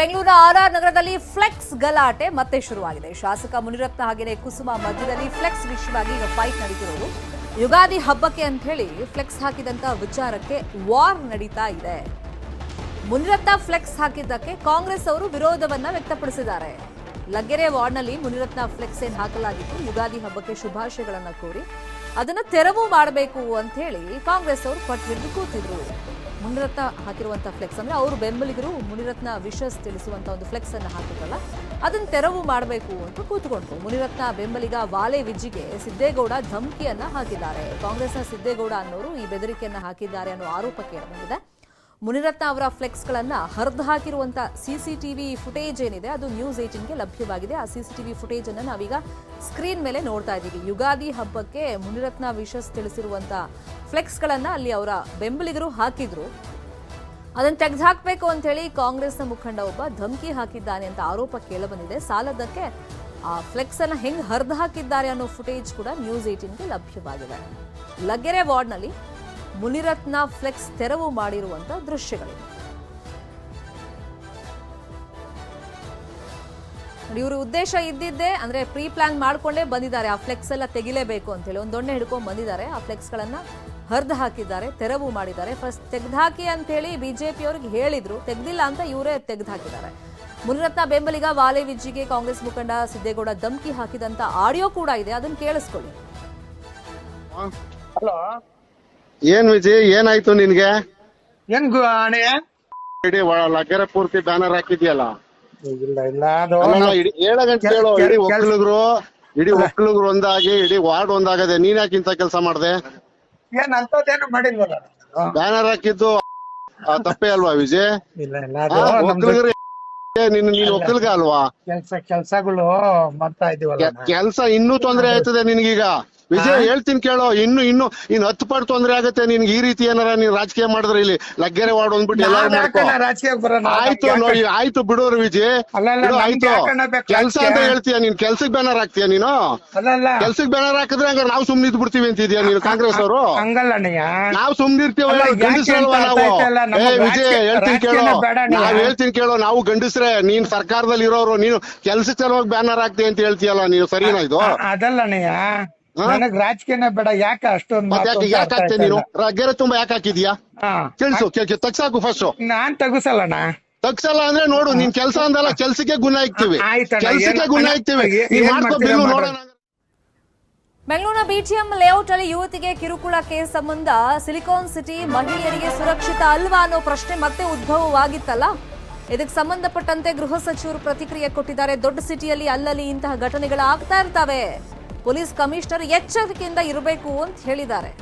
ಬೆಂಗಳೂರಿನ ಆರ್ಆರ್ ನಗರದಲ್ಲಿ ಫ್ಲೆಕ್ಸ್ ಗಲಾಟೆ ಮತ್ತೆ ಶುರುವಾಗಿದೆ. ಶಾಸಕ ಮುನಿರತ್ನ ಹಾಗೆಯೇ ಕುಸುಮ ಮಧ್ಯದಲ್ಲಿ ಫ್ಲೆಕ್ಸ್ ವಿಷಯವಾಗಿ ಈಗ ಫೈಟ್ ನಡೀತಿರೋದು. ಯುಗಾದಿ ಹಬ್ಬಕ್ಕೆ ಅಂತ ಹೇಳಿ ಫ್ಲೆಕ್ಸ್ ಹಾಕಿದಂತ ವಿಚಾರಕ್ಕೆ ವಾರ್ ನಡೀತಾ ಇದೆ. ಮುನಿರತ್ನ ಫ್ಲೆಕ್ಸ್ ಹಾಕಿದ್ದಕ್ಕೆ ಕಾಂಗ್ರೆಸ್ ಅವರು ವಿರೋಧವನ್ನ ವ್ಯಕ್ತಪಡಿಸಿದ್ದಾರೆ. ಲಗ್ಗೆರೆ ವಾರ್ಡ್ನಲ್ಲಿ ಮುನಿರತ್ನ ಫ್ಲೆಕ್ಸ್ ಏನ್ ಹಾಕಲಾಗಿತ್ತು? ಯುಗಾದಿ ಹಬ್ಬಕ್ಕೆ ಶುಭಾಶಯಗಳನ್ನ ಕೋರಿ ಅದನ್ನ ತೆರವು ಮಾಡಬೇಕು ಅಂತ ಹೇಳಿ ಕಾಂಗ್ರೆಸ್ ಅವರು ಪಟ್ಟು ಕೂತಿದ್ರು. ಮುನಿರತ್ನ ಹಾಕಿರುವಂತ ಫ್ಲೆಕ್ಸ್ ಅಂದ್ರೆ ಅವರು ಬೆಂಬಲಿಗರು, ಮುನಿರತ್ನ ವಿಶಸ್ ತಿಳಿಸುವಂತ ಒಂದು ಫ್ಲೆಕ್ಸ್ ಅನ್ನ ಹಾಕಿದ್ರಲ್ಲ, ಅದನ್ನ ತೆರವು ಮಾಡಬೇಕು ಅಂತ ಕೂತ್ಕೊಂಡ್ರು. ಮುನಿರತ್ನ ಬೆಂಬಲಿಗ ವಾಲೆ ವಿಜ್ಜಿಗೆ ಸಿದ್ದೇಗೌಡ ಧಮಕಿಯನ್ನ ಹಾಕಿದ್ದಾರೆ. ಕಾಂಗ್ರೆಸ್ನ ಸಿದ್ದೇಗೌಡ ಅನ್ನೋರು ಈ ಬೆದರಿಕೆಯನ್ನ ಹಾಕಿದ್ದಾರೆ ಅನ್ನೋ ಆರೋಪ ಕೇಳಿಬಂದಿದೆ ಮುನಿರತ್ನ ಅವರ ಫ್ಲೆಕ್ಸ್ಗಳನ್ನು ಹರಿದು ಹಾಕಿರುವಂತ ಸಿಸಿಟಿವಿ ಫುಟೇಜ್ ಏನಿದೆ, ಅದು ನ್ಯೂಸ್ ಏಟಿನ್ಗೆ ಲಭ್ಯವಾಗಿದೆ. ಆ ಸಿಸಿಟಿವಿ ಫುಟೇಜ್ ಅನ್ನ ನಾವೀಗ ಸ್ಕ್ರೀನ್ ಮೇಲೆ ನೋಡ್ತಾ ಇದ್ದೀವಿ. ಯುಗಾದಿ ಹಬ್ಬಕ್ಕೆ ಮುನಿರತ್ನ ವಿಶಸ್ ತಿಳಿಸಿರುವಂತ ಫ್ಲೆಕ್ಸ್ಗಳನ್ನು ಅಲ್ಲಿ ಅವರ ಬೆಂಬಲಿಗರು ಹಾಕಿದ್ರು. ಅದನ್ನು ತೆಗೆದುಹಾಕಬೇಕು ಅಂತ ಹೇಳಿ ಕಾಂಗ್ರೆಸ್ನ ಮುಖಂಡ ಒಬ್ಬ ಧಮಕಿ ಹಾಕಿದ್ದಾನೆ ಅಂತ ಆರೋಪ ಕೇಳಬಂದಿದೆ. ಸಾಲದಕ್ಕೆ ಆ ಫ್ಲೆಕ್ಸ್ ಅನ್ನ ಹೆಂಗ್ ಹರಿದು ಹಾಕಿದ್ದಾರೆ ಅನ್ನೋ ಫುಟೇಜ್ ಕೂಡ ನ್ಯೂಸ್ ಏಟಿನ್ಗೆ ಲಭ್ಯವಾಗಿದೆ. ಲಗ್ಗೆರೆ ವಾರ್ಡ್ನಲ್ಲಿ ಮುನಿರತ್ನ ಫ್ಲೆಕ್ಸ್ ತೆರವು ಮಾಡಿರುವಂತಹ ದೃಶ್ಯಗಳಿವೆ ಇವರು ಉದ್ದೇಶ ಇದ್ದಿದ್ದೇ ಅಂದ್ರೆ ಪ್ರೀ ಪ್ಲಾನ್ ಮಾಡ್ಕೊಂಡೇ ಬಂದಿದ್ದಾರೆ. ಆ ಫ್ಲೆಕ್ಸ್ ಎಲ್ಲ ತೆಗಿಲೇಬೇಕು ಅಂತ ಹೇಳಿ ಒಂದು ದೊಣ್ಣೆ ಹಿಡ್ಕೊಂಡ್ ಬಂದಿದ್ದಾರೆ. ಆ ಫ್ಲೆಕ್ಸ್ ಗಳನ್ನ ಹರಿದು ಹಾಕಿದ್ದಾರೆ, ತೆರವು ಮಾಡಿದ್ದಾರೆ. ಫಸ್ಟ್ ತೆಗ್ದಾಕಿ ಅಂತ ಹೇಳಿ ಬಿಜೆಪಿ ಅವ್ರಿಗೆ ಹೇಳಿದ್ರು. ತೆಗ್ದಿಲ್ಲ ಅಂತ ಇವರೇ ತೆಗ್ದು ಹಾಕಿದ್ದಾರೆ. ಮುನಿರತ್ನ ಬೆಂಬಲಿಗ ವಾಲೆ ವಿಜ್ಜಿಗೆ ಕಾಂಗ್ರೆಸ್ ಮುಖಂಡ ಸಿದ್ದೇಗೌಡ ಧಮಕಿ ಹಾಕಿದಂತ ಆಡಿಯೋ ಕೂಡ ಇದೆ. ಅದನ್ನ ಕೇಳಿಸ್ಕೊಳ್ಳಿ. ಏನ್ ವಿಜಯ್ ಏನಾಯ್ತು ನಿನ್ಗೆ? ಏನ್ ಗು- ಅಣ್ಣಯ್ಯ ಇಡೀ ಒಳ- ಲಗ್ಗೆರೆ ಪೂರ್ತಿ ಬ್ಯಾನರ್ ಹಾಕಿದ್ಯಲ್ಲ? ಇಲ್ಲ ಇಲ್ಲ ಅದು ಇಡೀ ಒಕ್ಕಲುಗ್ರು ಕೆಲ್- ಕೇಳು ಕೆಲ್- ಇಡೀ ಕೆಲ್ಸ- ಒಕ್ಕಲಿಗರು ಇಡೀ ಒಕ್ಕಲಿಗರು ಒಂದಾಗಿ ಇಡೀ ವಾರ್ಡ್ ಒಂದಾಗದೆ ನೀನ್ ಯಾಕಿಂತ ಕೆಲಸ ಮಾಡ್ದೆ? ಏನ್ ಅಂತದೇನು ಮಾಡಿಲ್ವಲ್ಲ? ಬ್ಯಾನರ್ ಹಾಕಿದ್ದು ಆ, ತಪ್ಪೇ ಅಲ್ವಾ ವಿಜಯ್? ಇಲ್ಲ ಇಲ್ಲ ಅದು ನಮ್ದು ಒಕ್ಕಲಿಗರು ನೀನ್ ನೀನ್ ಒಕ್ಕಲಿಗ ಅಲ್ವಾ? ಕೆಲ್ಸ ಕೆಲ್ಸಗಳು ಮಾಡ್ತಾ ಇದೀವಲ್ಲ ಕೆ- ಕೆಲ್ಸ ಇನ್ನೂ ತೊಂದ್ರೆ ಆಯ್ತದೆ ನಿನ್ಗೀಗ. ವಿಜಯ್ ಹೇಳ್ತೀನಿ ಕೇಳೋ ಇನ್ನು ಇನ್ನು ಇನ್ ಹತ್ತು ಪಟ್ಟು ತೊಂದ್ರೆ ಆಗತ್ತೆ ನಿನ್ಗೆ ಈ ರೀತಿ ಏನಾರ ನೀನ್ ರಾಜಕೀಯ ಮಾಡಿದ್ರೆ ಇಲ್ಲಿ ಲಗ್ಗೆರೆ ವಾರ್ಡ್ ಅಂದ್ಬಿಟ್ಟು ಎಲ್ಲಾರು ನಾವ್ ಮಾಡ್ಕೋ. ಬರೋಣ? ಆಯ್ತು ನೋಡಿ ಆಯ್ತು ಬಿಡೋರು ವಿಜಯ್. ಆಯ್ತು. ಕೆಲ್ಸ ಅಂತ? ಹೇಳ್ತೀಯ ನೀನ್ ಕೆಲ್ಸಕ್ ಬ್ಯಾನರ್ ಹಾಕ್ತೀಯ ನೀನು? ಕೆಲ್ಸಕ್ ಬ್ಯಾನರ್ ಹಾಕಿದ್ರೆ ಹಂಗಾರೆ ನಾವು ಸುಮ್ನೆ ಇದ್ ಬಿಡ್ತೀವಿ ಅಂತಿದ್ಯಾ ನೀನು ಕಾಂಗ್ರೆಸ್ ಅವರು? ನಾವ್ ನಾವು ಅಲ್ಲ, ಯಾಕೆ ಗಂಡಸ್ರಲ್ವಾ ನಾವು? ಏ ವಿಜಯ್ ಹೇಳ್ತೀನಿ ಕೇಳೋ. ನಾವ್ ಹೇಳ್ತೀನಿ ಕೇಳೋ ನಾವು ಗಂಡಸ್ರೆ ನೀನ್ ಸರ್ಕಾರದಲ್ಲಿ ಇರೋರು ನೀನು ಕೆಲ್ಸಕ್ಕೆ ಸಲುವಾಗಿ ಬ್ಯಾನರ್ ಹಾಕ್ತಿ ಅಂತ ಹೇಳ್ತೀಯಲ್ಲ ನೀನು ಸರಿನಾ ಇದು? ಅದಲ್ಲ? ನನಗ್ ರಾಜಕೀಯನೇ ಬೇಡ ಯಾಕೆ ಅಷ್ಟೊಂದು ಯಾಕೆ ಹಾಕ್ತೆ ನೀನು. ಗೆರೆ ತುಂಬಾ ಯಾಕೆ ಹಾಕಿದ್ಯಾ? ಕೇಳಿಸು ತಗ್ಸಾಕು ಫಸ್ಟ್ ನಾನ್ ತಗಸಲ್ಲಣ್ಣ ತಗ್ಸಲ್ಲ ಅಂದ್ರೆ ನೋಡು ನಿನ್ ಕೆಲ್ಸ ಅಂದಲ್ಲ ಕೆಲ್ಸಕ್ಕೆ ಗುಣ ಇಕ್ತಿವಿ. ಕೆಲ್ಸಕ್ಕೆ ಗುಣ ಇಕ್ತೀವಿ. ನೋಡೋಣ ಬೆಂಗಳೂರಿನ ಬಿಟಿಎಂ ಲೇಔಟ್ ಅಲ್ಲಿ ಯುವತಿಗೆ ಕಿರುಕುಳ ಕೇಸ್ ಸಂಬಂಧ ಸಿಲಿಕಾನ್ ಸಿಟಿ ಮಹಿಳೆಯರಿಗೆ ಸುರಕ್ಷಿತ ಅಲ್ವಾ ಅನ್ನೋ ಪ್ರಶ್ನೆ ಮತ್ತೆ ಉದ್ಭವವಾಗಿತ್ತಲ್ಲ? ಇದಕ್ಕೆ ಸಂಬಂಧಪಟ್ಟಂತೆ ಗೃಹ ಸಚಿವರು ಪ್ರತಿಕ್ರಿಯೆ ಕೊಟ್ಟಿದ್ದಾರೆ. ದೊಡ್ಡ ಸಿಟಿಯಲ್ಲಿ ಅಲ್ಲಲ್ಲಿ ಇಂತಹ ಘಟನೆಗಳು ಆಗ್ತಾ ಇರ್ತವೆ. ಪೊಲೀಸ್ ಕಮಿಷನರ್ ಎಚ್ಚರಿಕೆಯಿಂದ ಇರಬೇಕು ಅಂತ ಹೇಳಿದ್ದಾರೆ.